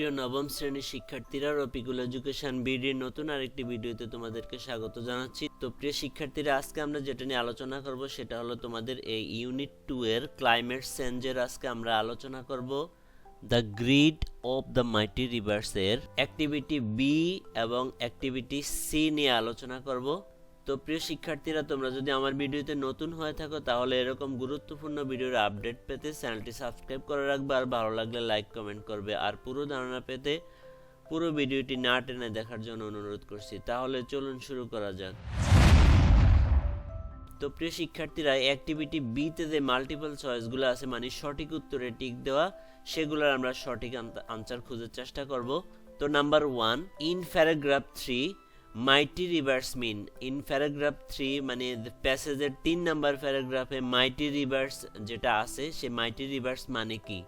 প্রিয় নবম শ্রেণির শিক্ষার্থীরা, রফিকুল এডুকেশন বিডির নতুন আরেকটি ভিডিওতে তোমাদেরকে স্বাগত জানাচ্ছি। তো প্রিয় শিক্ষার্থীরা, আজকে আমরা যেটা নিয়ে আলোচনা করব, সেটা হলো তোমাদের এই ইউনিট টু এর ক্লাইমেট চেঞ্জের আজকে আমরা আলোচনা করব। The greed of the mighty rivers এর অ্যাক্টিভিটি বি এবং অ্যাক্টিভিটি সি নিয়ে আলোচনা করব। তো প্রিয় শিক্ষার্থীরা, তোমরা যদি আমার ভিডিওতে নতুন হয়ে থাকো, তাহলে এরকম গুরুত্বপূর্ণ ভিডিওর আপডেট পেতে চ্যানেলটি সাবস্ক্রাইব করে রাখবে আর ভালো লাগলে লাইক, কমেন্ট করবে। আর পুরো ধারণা পেতে পুরো ভিডিওটি না টেনে দেখার জন্য অনুরোধ করছি। তাহলে চলুন শুরু করা যাক। তো প্রিয় শিক্ষার্থীরা অ্যাক্টিভিটি বিতে যে মাল্টিপল চয়েসগুলো আছে মানে সঠিক উত্তরে টিক দেওয়া, সেগুলোর আমরা সঠিক আনসার খোঁজার চেষ্টা করব। তো number one in paragraph three mighty rivers mean in paragraph three মানে প্যাসেজের তিন নাম্বার প্যারাগ্রাফে মাইটি রিভার্স যেটা আছে, সে মাইটি রিভার্স মানে কি?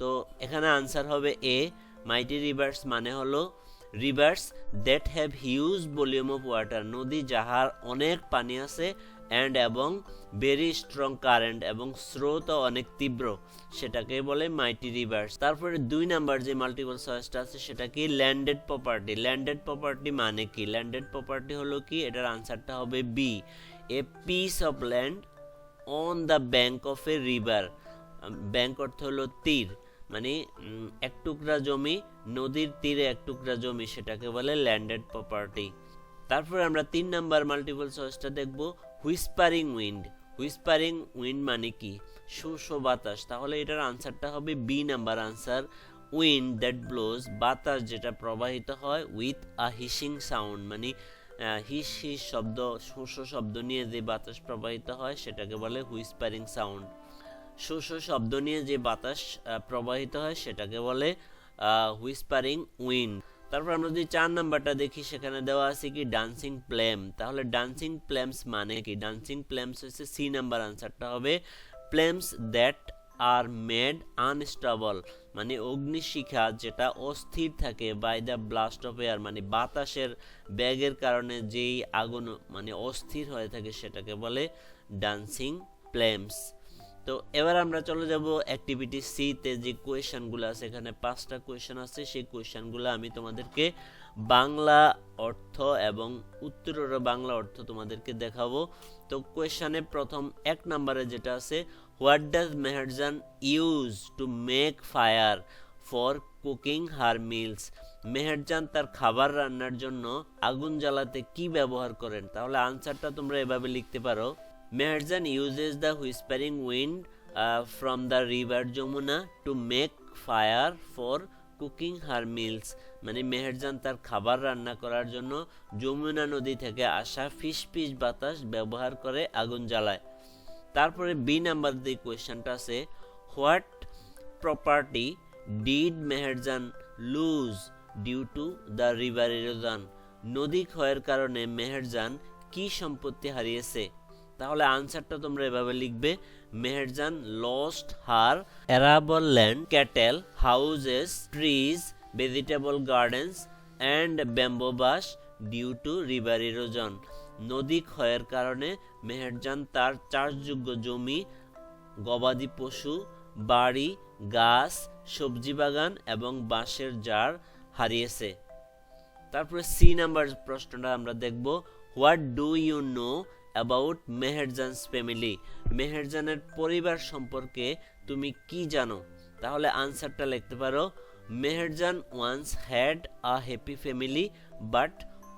তো এখানে আনসার হবে এ মাইটি রিভার্স মানে হলো rivers that have huge volume of water নদী যাহার অনেক পানি আছে অ্যান্ড এবং ভেরি স্ট্রং কারেন্ট এবং স্রোত অনেক তীব্র, সেটাকে বলে মাইটি রিভার্স তারপরে দুই নাম্বার যে মাল্টিপল চয়েসটা আছে, সেটা কি? ল্যান্ডেড প্রপার্টি ল্যান্ডেড প্রপার্টি মানে কি? ল্যান্ডেড প্রপার্টি হলো কি? এটার আনসারটা হবে B a piece of land on the bank of a river bank অর্থ হলো তীর। মানে এক টুকরা জমি, নদীর তীরে এক টুকরা জমি, সেটাকে বলে ল্যান্ডেড প্রপার্টি তারপরে আমরা তিন নাম্বার মাল্টিপল চয়েসটা দেখব হুইসপারিং উইন্ড হুইসপারিং উইন্ড মানে কি? শোষ বাতাস। তাহলে এটার আনসারটা হবে B number answer wind that blows বাতাস যেটা প্রবাহিত হয় উইথ আ হিসিং সাউন্ড মানে হিস হিস শব্দ শোষ শব্দ নিয়ে যে বাতাস প্রবাহিত হয়, সেটাকে বলে হুইসপারিং সাউন্ড শোষ শব্দ নিয়ে যে বাতাস প্রবাহিত হয় সেটাকে বলে হুইসপারিং উইন্ড তারপর আমরা যদি চার নাম্বারটা দেখি, সেখানে দেওয়া আছে কি ডান্সিং প্লেম তাহলে ডান্সিং প্লেমস মানে কি? ডান্সিং প্লেমস হচ্ছে সি নাম্বার আনসারটা হবে flames that are made unstable মানে অগ্নিশিখা যেটা অস্থির থাকে by the blast of air মানে বাতাসের ব্যাগের কারণে যেই আগুন মানে অস্থির হয়ে থাকে সেটাকে বলে ডান্সিং প্লেমস তো এবার আমরা চলে যাব অ্যাক্টিভিটি সি তে যে কোয়েশনগুলো আছে, এখানে পাঁচটা কোয়েশন আছে। সেই কোয়েশনগুলো আমি তোমাদেরকে বাংলা অর্থ এবং উত্তরের বাংলা অর্থ তোমাদেরকে দেখাবো। তো কোয়েশনে প্রথম এক নম্বরে যেটা আছে what does Meherjan use to make fire for cooking her meals Meherjan তার খাবার রান্নার জন্য আগুন জ্বালাতে কি ব্যবহার করেন? তাহলে আনসারটা তোমরা এভাবে লিখতে পারো। Meherjan uses the whispering wind from the river Jamuna to make fire for cooking her meals মানে মেহেরজান তার খাবার রান্না করার জন্য যমুনা নদী থেকে আসা ফিস ফিস বাতাস ব্যবহার করে আগুন জ্বালায়। তারপরে বি নাম্বার যে কোয়েশ্চেনটা আছে what property did Meherjan lose due to the river erosion নদী ক্ষয়ের কারণে মেহেরজান কি সম্পত্তি হারিয়েছে? তাহলে আনসারটা তোমরা এভাবে লিখবে। Meherjan lost her arable land cattle houses trees vegetable gardens and bamboo bush due to river erosion নদী ক্ষয়ের কারণে মেহেরজান তার চাষযোগ্য জমি, গবাদি পশু, বাড়ি, গাছ, সবজি বাগান এবং বাঁশের জার হারিয়েছে। তারপরে সি নাম্বার প্রশ্নটা আমরা দেখব। What do you know about Meherjan's family মেহেরজানের পরিবার সম্পর্কে তুমি কি জানো তাহলে আনসারটা লিখতে পারো Meherjan once had a happy family but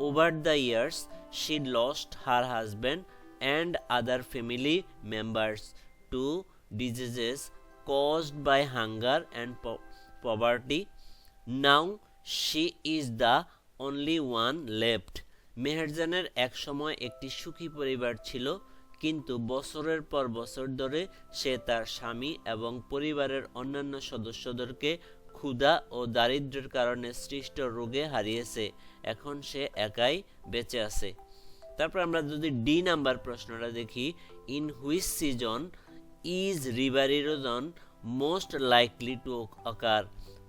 over the years she lost her husband and other family members to diseases caused by hunger and poverty. Now she is the only one left. মেহেরজানের এক সময় একটি সুখী পরিবার ছিল, কিন্তু বছরের পর বছর ধরে সে তার স্বামী এবং পরিবারের অন্যান্য সদস্যদেরকে ক্ষুধা ও দারিদ্র্যের কারণে সৃষ্ট রোগে হারিয়েছে। এখন সে একাই বেঁচে আছে। তারপর আমরা যদি ডি নাম্বার প্রশ্নটা দেখি in which season is river erosion most likely to occur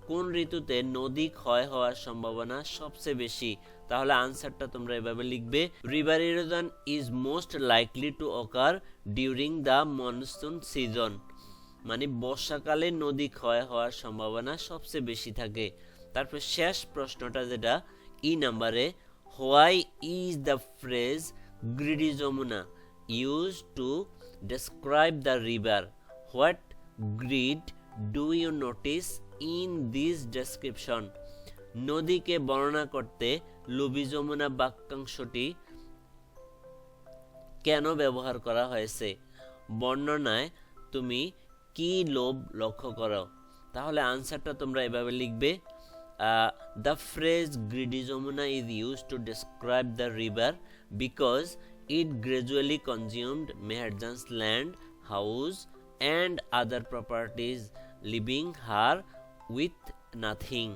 কোন ঋতুতে নদী ক্ষয় হওয়ার সম্ভাবনা সবচেয়ে বেশি? তাহলে আনসারটা তোমরা এভাবে লিখবে। River erosion is most likely to occur during the monsoon season মানে বর্ষাকালে নদী ক্ষয় হওয়ার সম্ভাবনা সবচেয়ে বেশি থাকে। তারপর শেষ প্রশ্নটা যেটা ই নাম্বারে why is the phrase greedy Jamuna use to describe the river what greed do you notice in this description. নদীকে বর্ণনা করতে লুবি যমুনা বাক্যাংশটি কেন ব্যবহার করা হয়েছে? বর্ণনায় তুমি কি লোভ লক্ষ্য করো? তাহলে আনসারটা তোমরা এভাবে লিখবে the phrase greedy Jamuna is use to describe the river because it gradually consumed Meharjan's land house and other properties leaving her with nothing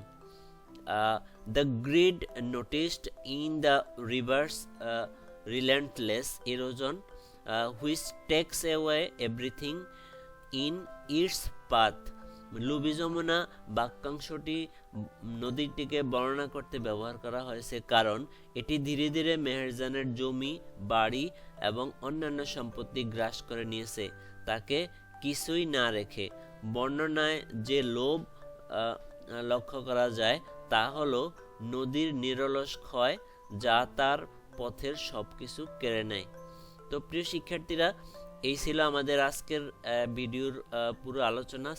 Uh, the grid noticed in the river's uh, relentless erosion, uh, which takes away everything in its path. লুবি যমুনা বাক্যাংশটি নদীটিকে বর্ণনা করতে ব্যবহার করা হয়েছে কারণ এটি ধীরে ধীরে মেহেরজানের জমি বাড়ি এবং অন্যান্য সম্পত্তি গ্রাস করে নিয়েছে তাকে কিছুই না রেখে বর্ণনায় যে লোভ লক্ষ্য করা যায়, তা হলো নদীর নিরলস ক্ষয় যা তার পথের সব কিছু কেড়ে নেয়। তো প্রিয় শিক্ষার্থীরা, এই ছিল আমাদের আজকের ভিডিওর পুরো আলোচনা।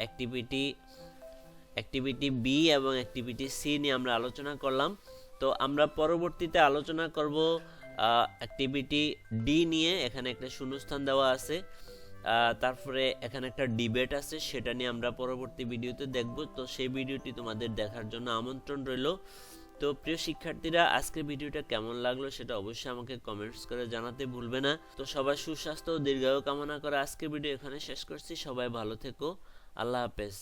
অ্যাক্টিভিটি অ্যাক্টিভিটি বি এবং অ্যাক্টিভিটি সি নিয়ে আমরা আলোচনা করলাম। তো আমরা পরবর্তীতে আলোচনা করব অ্যাক্টিভিটি ডি নিয়ে। এখানে একটা শূন্যস্থান দেওয়া আছে। তারপরে এখানে একটা ডিবেট আছে, সেটা নিয়ে আমরা পরবর্তী ভিডিওতে দেখব। তো সেই ভিডিওটি তোমাদের দেখার জন্য আমন্ত্রণ রইল। তো প্রিয় শিক্ষার্থীরা, আজকের ভিডিওটা কেমন লাগল সেটা অবশ্যই আমাকে কমেন্টস করে জানাতে ভুলবে না। তো সবাই সুস্বাস্থ্য ও দীর্ঘায়ু কামনা করে আজকের ভিডিও এখানে শেষ করছি। সবাই ভালো থেকো। আল্লাহ হাফেজ।